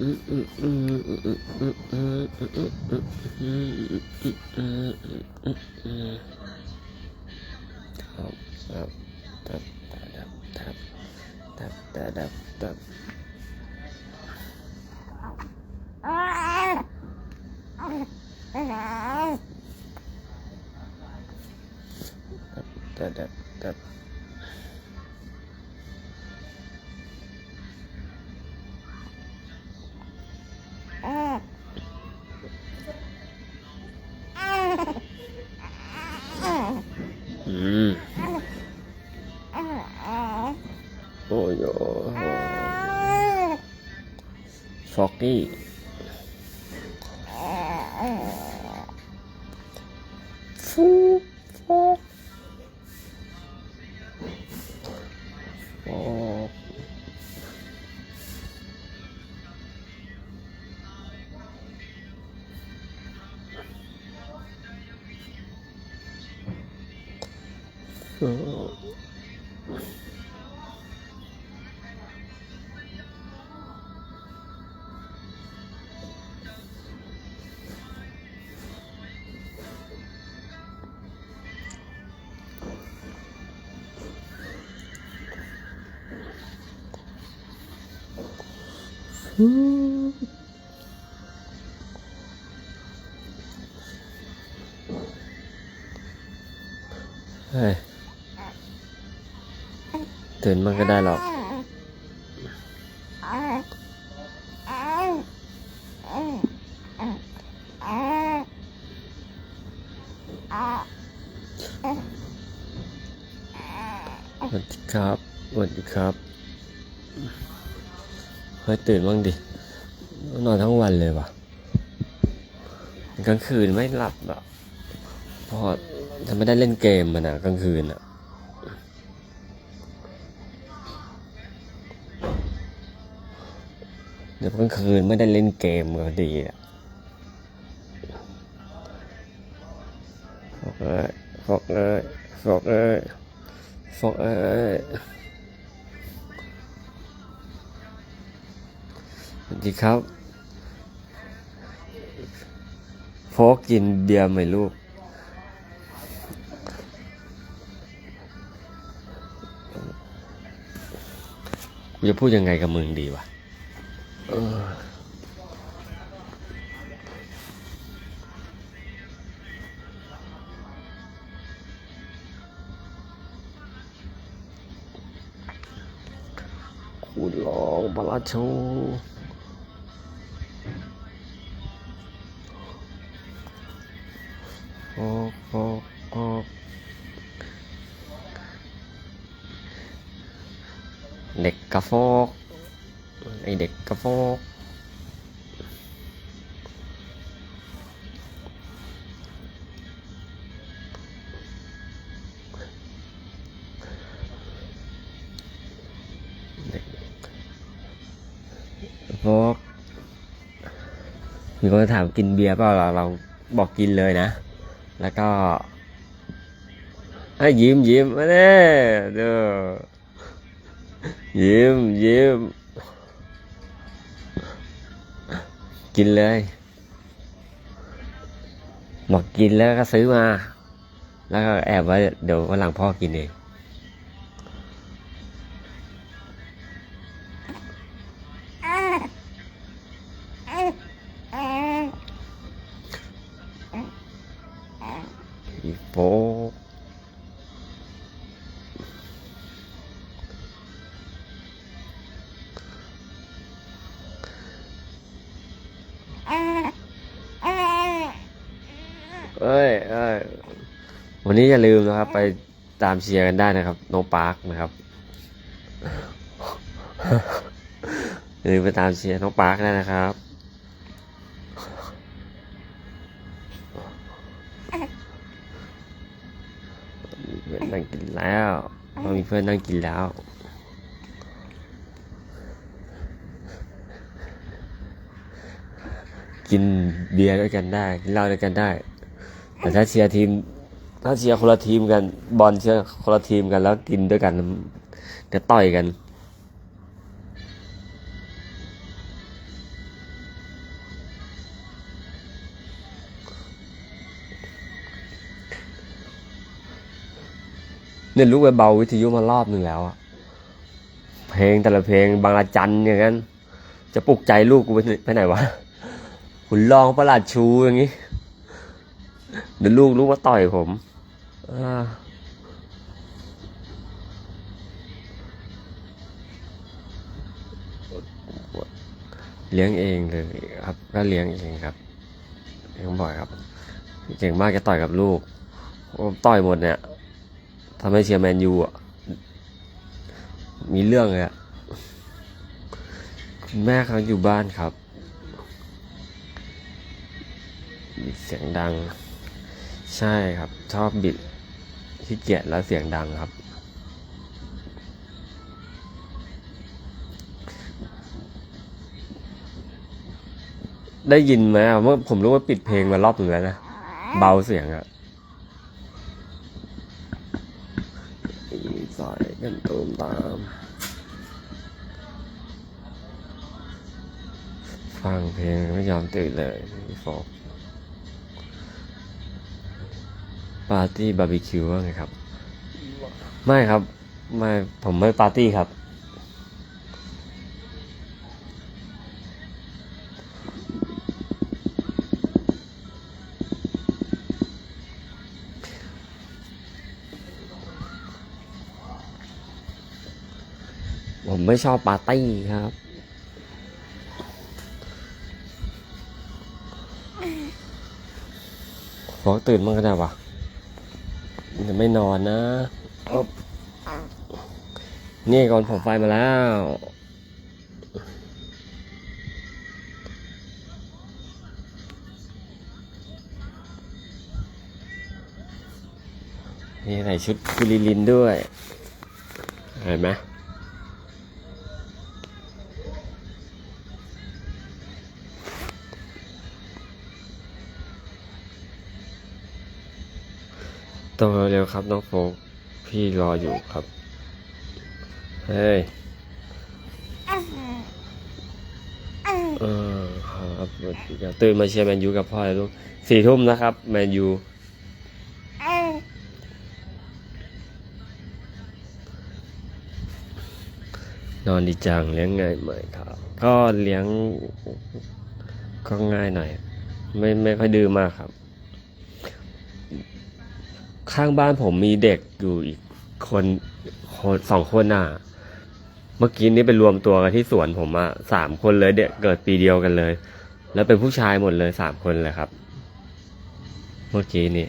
อืม โอ้ยฟอกกี้ ฟ ตื่นมันก็ได้หรอก สวัสดีครับ สวัสดีครับเฮ้ยตื่นบ้างดิ นอนทั้งวันเลยว่ะ กลางคืนไม่หลับอะเพราะจะไม่ได้เล่นเกมมันอะ กลางคืนอะ กลางคืนไม่ได้เล่นเกมก็ดีอะฟอกเอ้ยฟอกเอ้ยฟอกเอ้ยฟอกเอ้ยสวัสดีครับโฟกกินเบียร์ไหมลูกจะพูดยังไงกับมึงดีวะ คุณลองบลาโชโอ้โอ้โอ้เด็กกระโฟก เด็กกระโฟกเด็กกระมีคนถามกินเบียร์เปล่าเราเราบอกกินเลยนะ แล้วก็ไอ้ยิ้มยิ้มมาเด้เด้อยิ้มยิ้ม กินเลยบอกกินแล้วก็ซื้อมา แล้วก็แอบไว้เดี๋ยววันหลังพ่อกินเองอีโฟ วันนี้อย่าลืมนะครับ ไปตามเชียร์กันได้นะครับโนปาร์คนะครับอย่าลืมไปตามเชียร์น้องปาร์คได้นะครับมีเพื่อนนั่งกินแล้วเรามีเพื่อนนั่งกินแล้วกินเบียร์ด้วยกันได้กินเหล้าด้วยกันได้ แต่ถ้าเชียร์ทีม ถ้าเชียร์คนละทีมกัน บอลเชียร์คนละทีมกันแล้วกินด้วยกันเดี๋ยวต่อยกัน เนี่ยลูกไปเบาวิทยุมารอบหนึ่งแล้วอะเพลงแต่ละเพลงบางละจันอย่างนั้น จะปลุกใจลูกกูไปไหนวะขุนลองประหลาดชูอย่างนี้เดี๋ยวลูกลูกมาต่อยผม อ่าเลี้ยงเองเลยครับก็เลี้ยงเองครับเลี้ยงบ่อยครับ เก่งมากจะต่อยกับลูกต่อยหมดเนี่ยทำให้เชียร์แมนยูอะมีเรื่องเลยอะคุณแม่เขาอยู่บ้านครับ เสียงดัง ใช่ครับ ชอบบิด ขี้เกียจแล้วเสียงดังครับ ได้ยินไหมเมื่อผมรู้ว่าปิดเพลงมารอบหนึ่งแล้วนะ เบาเสียงอะสายกันตูมตาม ฟังเพลงไม่ยอมตื่นเลยพี่โฟก ปาร์ตี้บาร์บีคิวว่าไงครับ ไม่ครับ ไม่ผมไม่ปาร์ตี้ครับ ผมไม่ชอบปาร์ตี้ครับฟอกตื่นมั้งก็ได้วะ จะไม่นอนนะนี่ก่อนผมไฟมาแล้ว นี่ใส่ชุดกุลิลินด้วย เห็นไหม โตเร็วๆครับน้องโฟกพี่รออยู่ครับ เฮ้ย เออครับตื่นมาเชียร์แมนยูกับพ่อเลยลูกสี่ทุ่มนะครับ แมนยูนอนดีจังเลี้ยงง่ายไหมครับ ก็เลี้ยงก็ง่ายหน่อย ไม่ไม่ค่อยดื้อมากครับ ข้างบ้านผมมีเด็กอยู่อีกคนคนสองคนน่ะ เมื่อกี้นี้ไปรวมตัวกันที่สวนผมอะสามคนเลยเด็กเกิดปีเดียวกันเลย แล้วเป็นผู้ชายหมดเลยสามคนเลยครับ เมื่อกี้นี่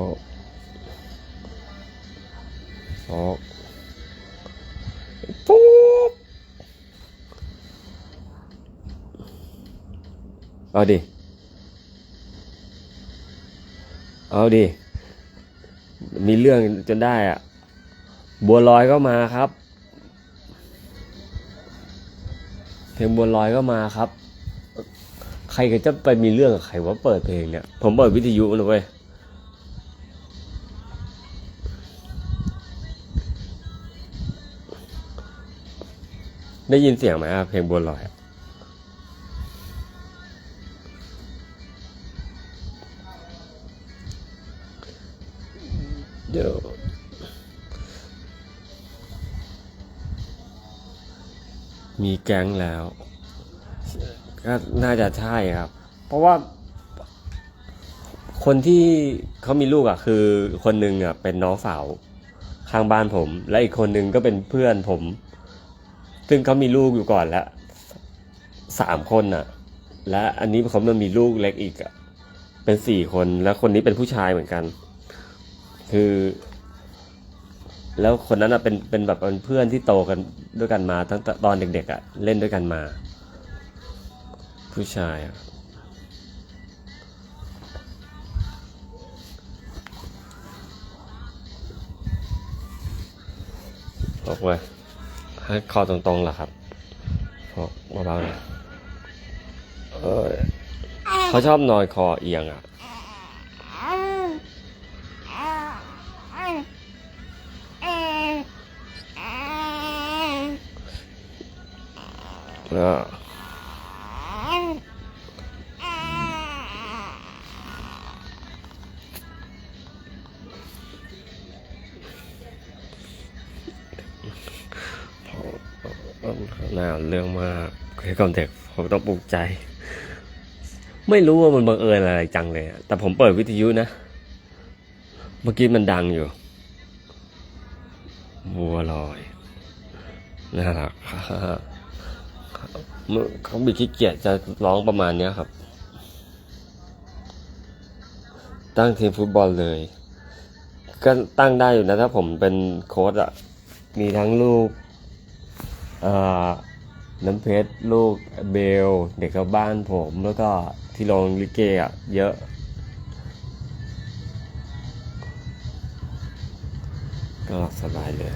อพอปุ๊บเอาดิเอาดิมีเรื่องจนได้อะ บัวลอยก็มาครับเพลงบัวลอยก็มาครับ ใครก็จะไปมีเรื่องกับใครว่าเปิดเพลงเนี่ย ผมเปิดวิทยุนะเว้ยได้ยินเสียงไหมครับเพลงบัวลอย มีแก๊งแล้วก็น่าจะใช่ครับ เพราะว่า คนที่เขามีลูกอะ คือคนหนึ่งอะเป็นน้องสาวข้างบ้านผม และอีกคนหนึ่งก็เป็นเพื่อนผม ซึ่งเขามีลูกอยู่ก่อนแล้วสามคนอะ และอันนี้เขามันมีลูกเล็กอีกอะเป็นสี่คน แล้วคนนี้เป็นผู้ชายเหมือนกัน คือ แล้วคนนั้นอะเป็นเป็นแบบเป็นเพื่อนที่โตกันด้วยกันมาตั้งแต่ตอนเด็กๆอะเล่นด้วยกันมา ผู้ชายอะตกเลยให้คอตรงๆเหรอครับพอเบาๆหน่อยเออเขาชอบนอนคอเอียงอะ ออน่าเรื่องมากคือก่อนเด็กผมต้องปลุกใจ ไม่รู้ว่ามันบังเอิญอะไรจังเลย แต่ผมเปิดวิทยุนะ เมื่อกี้มันดังอยู่ บัวลอย น่ารัก เขาบีขี้เกียจจะร้องประมาณเนี้ยครับ ตั้งทีมฟุตบอลเลยก็ตั้งได้อยู่นะถ้าผมเป็นโค้ชอะมีทั้งลูกน้ำเพชรลูกเบล เด็กกับบ้านผมแล้วก็ที่โรงลิเกอะเยอะ ก็สบายเลย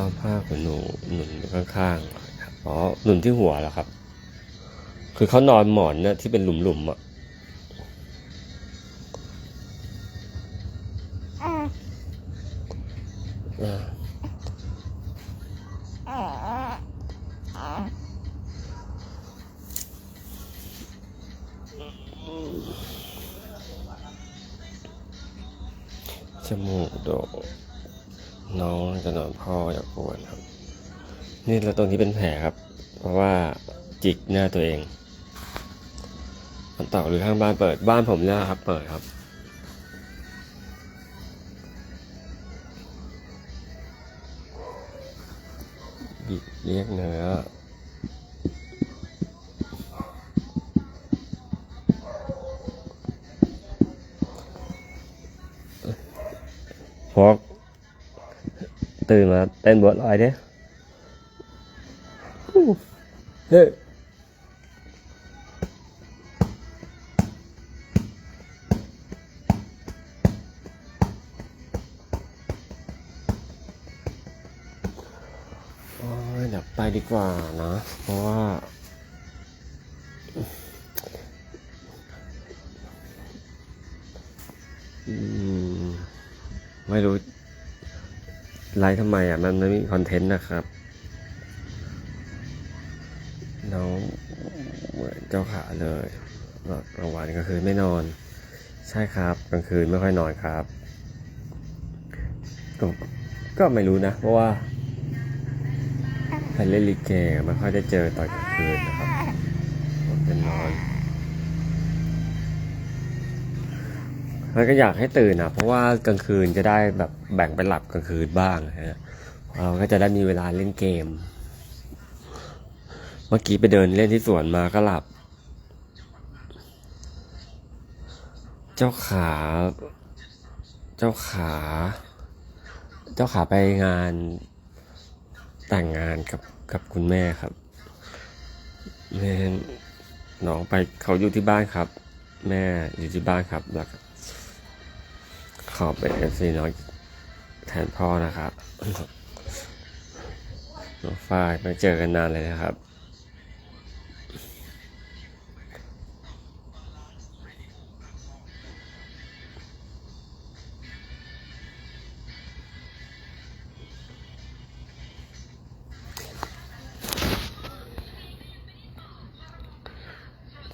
เอาผ้าขนหนูหนุนข้างๆอ๋อหนุนที่หัวเหรอครับ คือเขานอนหมอนเนี่ยที่เป็นหลุมๆอะอ่าจมูกโดก น้องจะนอนพ่ออย่ากวนครับ นี่แล้วตรงนี้เป็นแผลครับ เพราะว่าจิกหน้าตัวเองมันต่อหรือข้างบ้านเปิดบ้านผมเนี่ยครับ เปิดครับบิดเรียกเนื้อพก ตื่นมาเต้นบทลอยเด้เฮ้ยโอ้ยเดี๋ยวไปดีกว่านะ เพราะว่าอืมไม่รู้ ไลฟ์ทำไมอะ มันไม่มีคอนเทนต์นะครับ น้องเหมือนเจ้าขาเลยกลางวันกลางคืนไม่นอน ใช่ครับกลางคืนไม่ค่อยนอนครับก็ก็ไม่รู้นะ เพราะว่าไปเล่นลิเกไม่ค่อยได้เจอตอนกลางคืนนะครับเป็นนอน แล้วก็อยากให้ตื่นอะ เพราะว่ากลางคืนจะได้แบบแบ่งไปหลับกลางคืนบ้างนะฮะเราก็จะได้มีเวลาเล่นเกม เมื่อกี้ไปเดินเล่นที่สวนมาก็หลับ เจ้าขา เจ้าขา เจ้าขาไปงานแต่งงานกับกับคุณแม่ครับแม่น้องไปเขาอยู่ที่บ้านครับ แม่อยู่ที่บ้านครับแล้วก็ อเป็นเอฟซีน้อยแทนพ่อนะครับน้องฝ้ายไม่เจอกันนานเลยนะครับ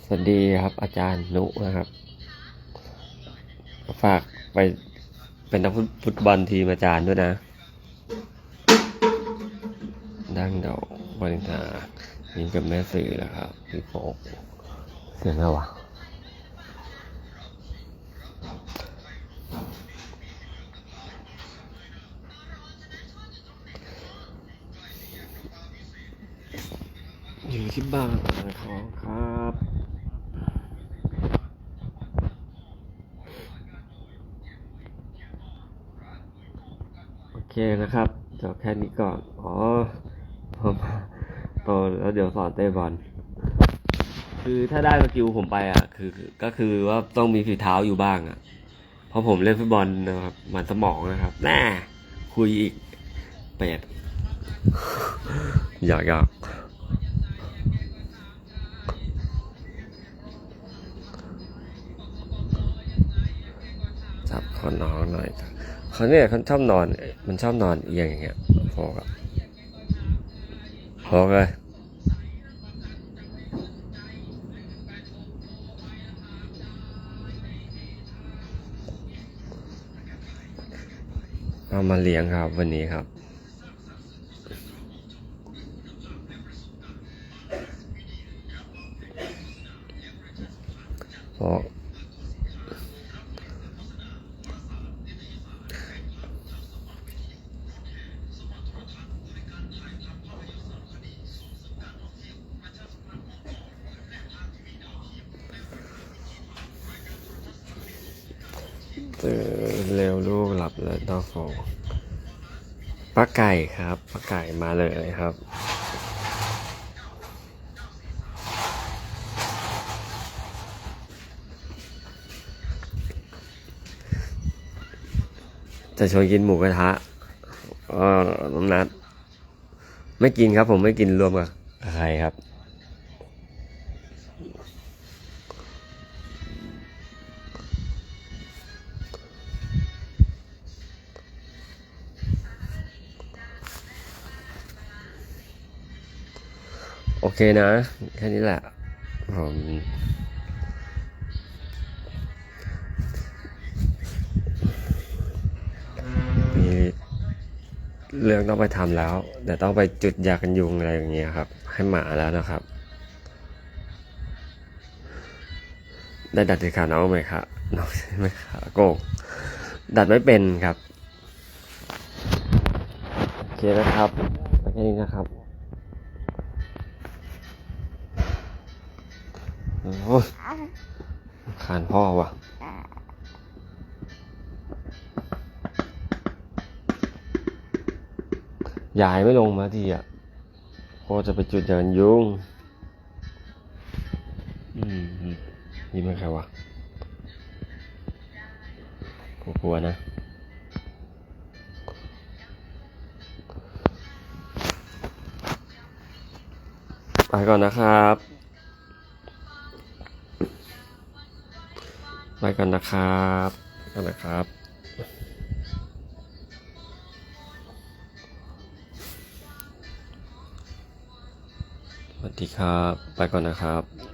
สวัสดีครับอาจารย์นุนะครับ ฝากไป เป็นนักฟุตบอลทีมอาจารย์ด้วยนะ ดังเดอกวาเลนทายิงกับแม่สื่อแล้วครับพี่โฟกเสียงอะไรวะอยู่ที่บ้านของครับ โอเคนะครับจบแค่นี้ก่อน อ๋อผมโตแล้วเดี๋ยวสอนเตะบอล คือถ้าได้สกิลผมไปอะ คือก็คือว่าต้องมีฝีเท้าอยู่บ้างอะ เพราะผมเล่นฟุตบอลนะครับ มันสมองนะครับ แน่คุยอีกเป็ดอยากอยากจับคอน้องหน่อย เขาเนี่ยเขาชอบนอน มันชอบนอนเอียงอย่างเงี้ยพอกอะพอกเลยเอามาเลี้ยงครับวันนี้ครับ เพราะตื่นเร็วลูกหลับแล้วต้องโฟป้า ไก่ครับปลาไก่มาเลยครับ จะชวนกินหมูกระทะก็น้องนัด ไม่กินครับผมไม่กินรวมกับใครครับ เคนะ แค่นี้แหละผมมีเรื่องต้องไปทำแล้วเดี๋ยวต้องไปจุดยากันยุงอะไรอย่างเงี้ยครับ ให้หมาแล้วนะครับ ได้ดัดที่ขาน้องไหมครับน้องใช่ไหมครับโกงดัดไม่เป็นครับ โอเคนะครับแค่นี้นะครับ โอ้ยขานพ่อว่ะยายไม่ลงมาทีอะพ่อจะไปจุดยานยุงอืมอืมนี่มันใครวะกลัวๆนะไปก่อนนะครับ กันนะครับกันนะครับสวัสดีครับ ไปก่อนนะครับ